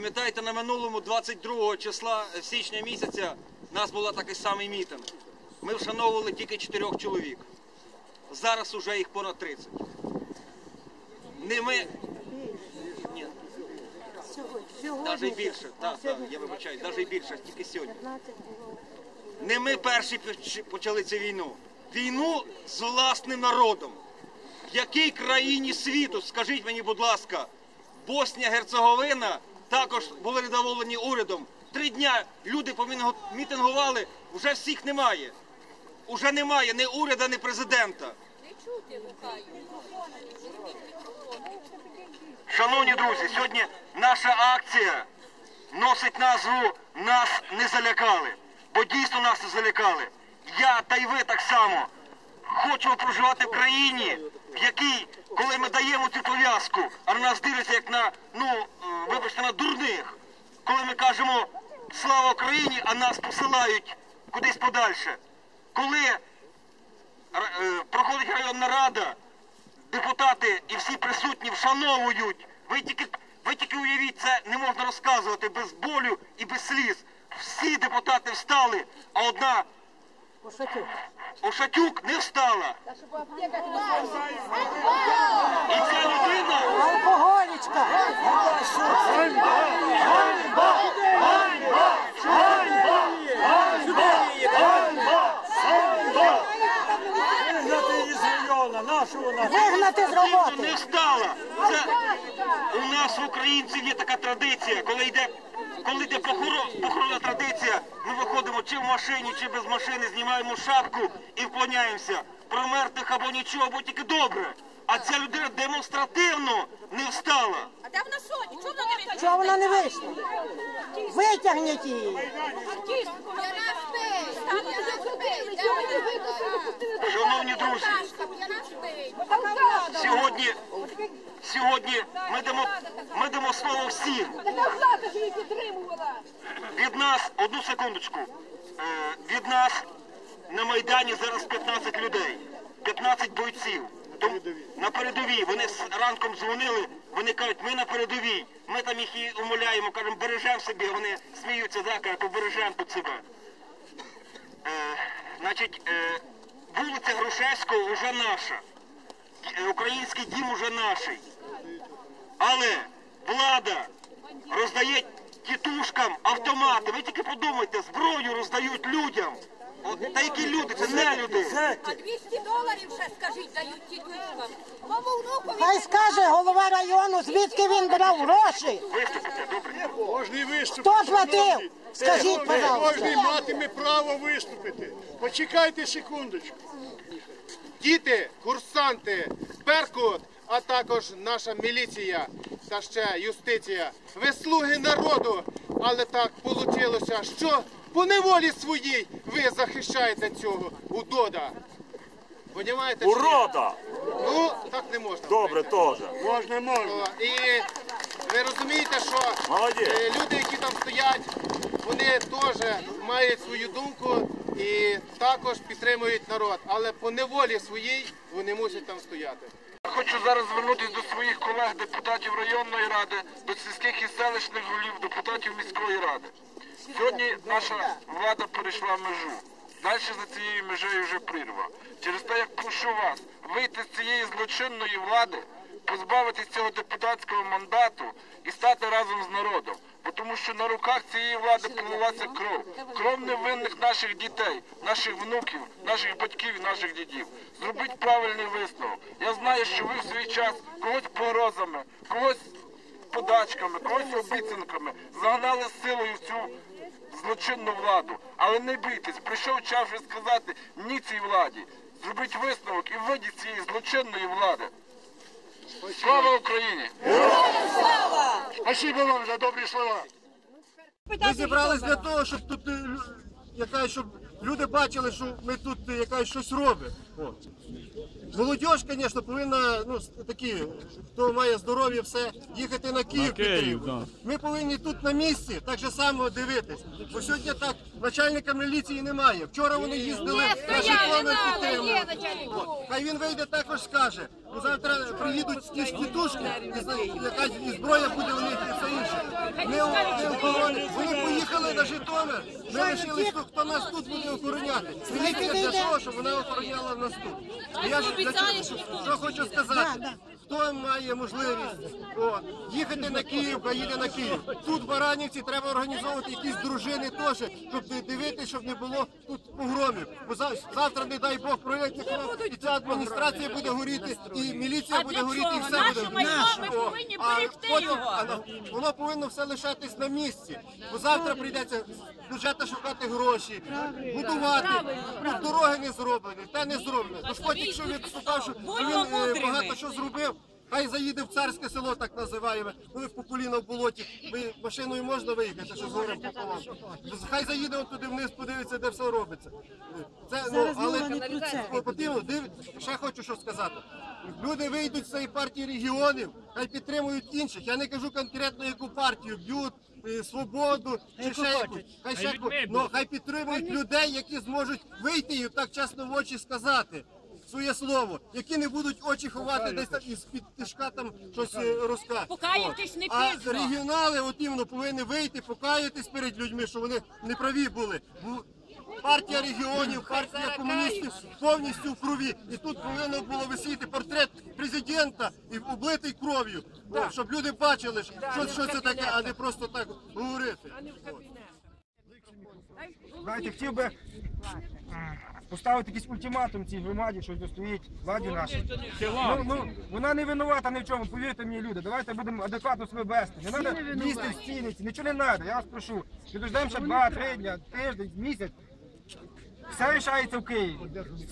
Пам'ятаєте, на минулому 22 числа е, січня місяця у нас була такий самий мітинг. Ми вшановували тільки чотирьох чоловік. Зараз уже їх понад 30. Не ми. Навіть більше. Так, так, я вибачаю, навіть більше, тільки сьогодні. Не ми перші почали цю війну. Війну з власним народом. В якій країні світу, скажіть мені, будь ласка, Боснія Герцеговина також були недоволені урядом. Три дня люди мітингували, вже всіх немає. Уже немає ні уряду, ні президента. Шановні друзі, сьогодні наша акція носить назву Нас не залякали. Бо дійсно нас не залякали. Я та й ви так само хочемо проживати в країні, в якій, коли ми даємо цю пов'язку, а на нас дивляться як на, ну, е, вибачте, на дурних. Коли ми кажемо слава Україні, а нас посилають кудись подальше. Коли е, проходить районна рада, депутати і всі присутні вшановують. Ви тільки, ви тільки уявіть, це не можна розказувати без болю і без сліз. Всі депутати встали, а одна Ошатюк не встала. І ця людина Алкоголічка! Вигнати її з району, нашу вона. Вигнати з дійсно не роботи! встала. Це у нас в українців є така традиція, коли йде. Коли йде похоро- похоронна традиція, ми виходимо чи в машині, чи без машини, знімаємо шапку і вклоняємося. Про мертвих або нічого, або тільки добре. А ця людина демонстративно не встала. А де вона сьогодні? Чого вона не вийшла? Чого вона не вийшла? Витягніть її! Шановні друзі, сьогодні, сьогодні ми дамо, ми дамо слово всім. Від нас, одну секундочку, Е, від нас на Майдані зараз 15 людей, 15 бойців. На передовій. Вони ранком дзвонили, вони кажуть, ми на передовій. Ми там їх і умоляємо, кажемо, бережемо себе, вони сміються, да, кажуть, побережемо тут себе. Значить, е, вулиця Грушевського вже наша. Е, Український дім уже наший. Але влада роздає тітушкам автомати. Ви тільки подумайте, зброю роздають людям. Та які люди? Це не люди. А 200 доларів ще, скажіть, дають тітушкам. Мому внукові Хай скаже голова району, звідки він брав гроші. Виступите, добре. Кожний виступ. Хто платив? Скажіть, Кожний матиме право виступити. Почекайте секундочку. Діти, курсанти, Беркут, а також наша міліція та ще юстиція. Ви слуги народу, але так вийшло, що по неволі своїй ви захищаєте цього удода. Понімаєте? Урода! Ну, так не можна. Добре, теж. Можна, можна. І ви розумієте, що Молодець. е, люди, які там стоять, вони теж мають свою думку і також підтримують народ. Але по неволі своїй вони мусять там стояти. Хочу зараз звернутися до своїх колег, депутатів районної ради, до сільських і селищних голів, депутатів міської ради. Сьогодні наша влада перейшла межу. Далі за цією межею вже прірва. Через те, як прошу вас вийти з цієї злочинної влади, позбавитись цього депутатського мандату і стати разом з народом. Бо тому що на руках цієї влади пролилася кров. Кров невинних наших дітей, наших внуків, наших батьків і наших дідів. Зробіть правильний висновок. Я знаю, що ви в свій час когось погрозами, когось подачками, когось обіцянками загнали силою в цю злочинну владу. Але не бійтесь, прийшов час вже сказати ні цій владі. Зробіть висновок і вийдіть з цієї злочинної влади. Слава Україні! Спасибо вам за добрі слова. Ми зібрались для того, щоб тут яка, якась, щоб люди бачили, що ми тут яка якась щось робимо. О. Молодь, звісно, повинна, ну, такі, хто має здоров'я, все, їхати на Київ. підтримувати. Ми повинні тут на місці так же само дивитись. Бо сьогодні так начальника міліції немає. Вчора вони їздили на Житомир підтримувати. От. Хай він вийде також скаже. Бо завтра приїдуть ті ж тітушки, і якась і зброя буде у них і все інше. Ми, вони поїхали на Житомир. Ми лишились хто нас тут буде охороняти. Міліція для того, щоб вона охороняла нас тут. Я ж за- що хочу сказати. Хто має можливість їхати на Київ, хай їде на Київ. Тут в Баранівці треба організовувати якісь дружини теж, щоб не дивитися, щоб не було тут погромів. Бо за- завтра, не дай Бог, проявиться і ця адміністрація буде горіти, і міліція буде горіти, і все буде горіти. О, а потім- а на- Воно повинно все лишатись на місці. Бо завтра прийдеться з бюджету шукати гроші, будувати. Тут дороги не зроблені, те не зроблено. Тож потім, якщо він сказав, що він е, багато що зробив, хай заїде в царське село, так називаємо, коли в Кукуліна в болоті. Ви машиною можна виїхати, що з горем пополам. Хай заїде от туди вниз, подивиться, де все робиться. Це, ну, але потрібно, див- ще хочу що сказати. Люди вийдуть з цієї партії регіонів, хай підтримують інших. Я не кажу конкретно яку партію, б'ють. е, Свободу чи ще якусь. Хай ще ну, хай підтримують людей, які зможуть вийти і так чесно в очі сказати своє слово, які не будуть очі ховати десь там із під тишка там щось е, розказати. Покаятись не А пізно. регіонали от іменно повинні вийти, покаятись перед людьми, що вони неправі були. Партія регіонів, партія комуністів повністю в крові. І тут повинно було висіти портрет президента і облитий кров'ю, щоб люди бачили, що, що це таке, а не просто так говорити. Знаєте, хотів би поставити якийсь ультиматум цій громаді, що достоїть владі нашій. Ну, ну, вона не винувата ні в чому, повірте мені, люди. Давайте будемо адекватно себе вести. Не треба лізти в стіни, нічого не треба, я вас прошу. Підождемо ще два-три дня, тиждень, місяць. Все рішається в Києві.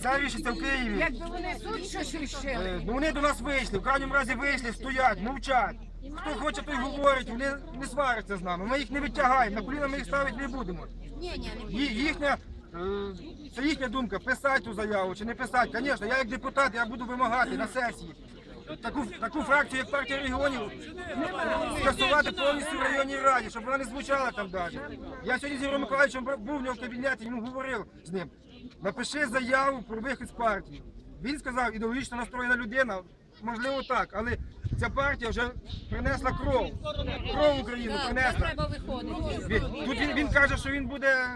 Все рішиться в Києві. Якби вони тут щось рішили. Е, Ну вони до нас вийшли, в крайньому разі вийшли, стоять, мовчать. Хто хоче, той говорить, вони не сваряться з нами. Ми їх не відтягаємо, на коліна ми їх ставити не будемо. Ї- Їхня, е, це їхня думка, писати ту заяву чи не писати. Звісно, я як депутат, я буду вимагати на сесії. Таку, таку фракцію, як партія регіонів, скасувати повністю в районній раді, щоб вона не звучала там навіть. Я сьогодні з Ігорем Миколаївичем був в нього в кабінеті, йому говорив з ним. Напиши заяву про вихід з партії. Він сказав, ідеологічно настроєна людина, можливо так, але ця партія вже принесла кров. Кров в Україну принесла. Він, тут він, він каже, що він буде.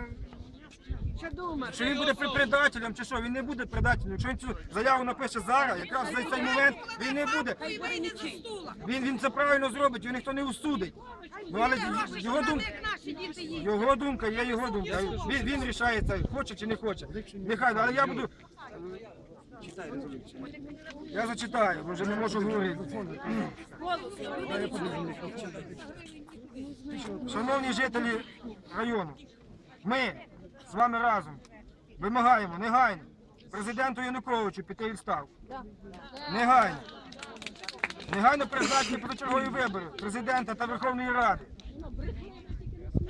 Що він буде предателем, чи що? Він не буде предателем. Якщо він цю заяву напише зараз, якраз за цей момент він не буде. Він, він це правильно зробить, його ніхто не усудить. Ну але його думка, його думка є його думка. Він, він рішає це, хоче чи не хоче. Нехай, але я буду. Я зачитаю, вже не можу говорити. Шановні жителі району, ми з вами разом вимагаємо негайно президенту Януковичу піти відставку. Негайно. Негайно призначення позачергові вибори президента та Верховної Ради.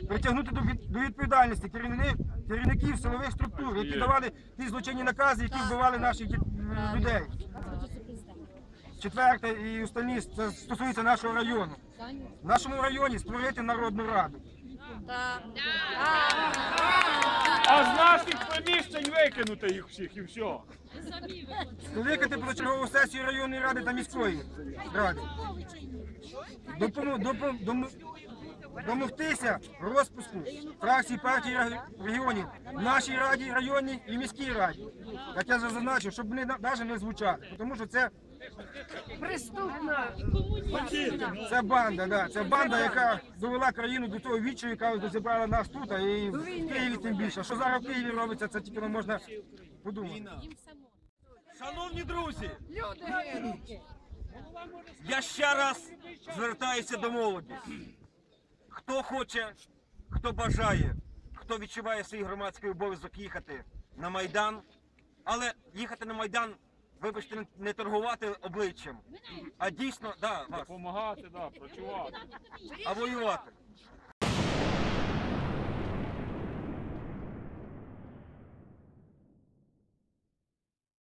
Притягнути до, відповідальності керівни- керівників силових структур, які давали ті злочинні накази, які вбивали наших діт- людей. Четверте і останні це стосується нашого району. В нашому районі створити народну раду. А з наших приміщень викинути їх всіх і все. Скликати позачергову сесію районної ради та міської ради. Допому- допом- дому- домогтися розпуску фракцій партії регіонів в нашій раді, районній і міській раді. Як я вже зазначив, щоб вони навіть не звучали. Тому що це Це банда, да. Це банда, яка довела країну до того відчаю, яка зібрала нас тут, а і в Києві тим більше. Що зараз в Києві робиться, це тільки можна подумати. Шановні друзі, я ще раз звертаюся до молоді. Хто хоче, хто бажає, хто відчуває свій громадський обов'язок їхати на Майдан, але їхати на Майдан, вибачте, не- торгувати обличчям, а дійсно, да, вас, допомагати, да, працювати. а воювати.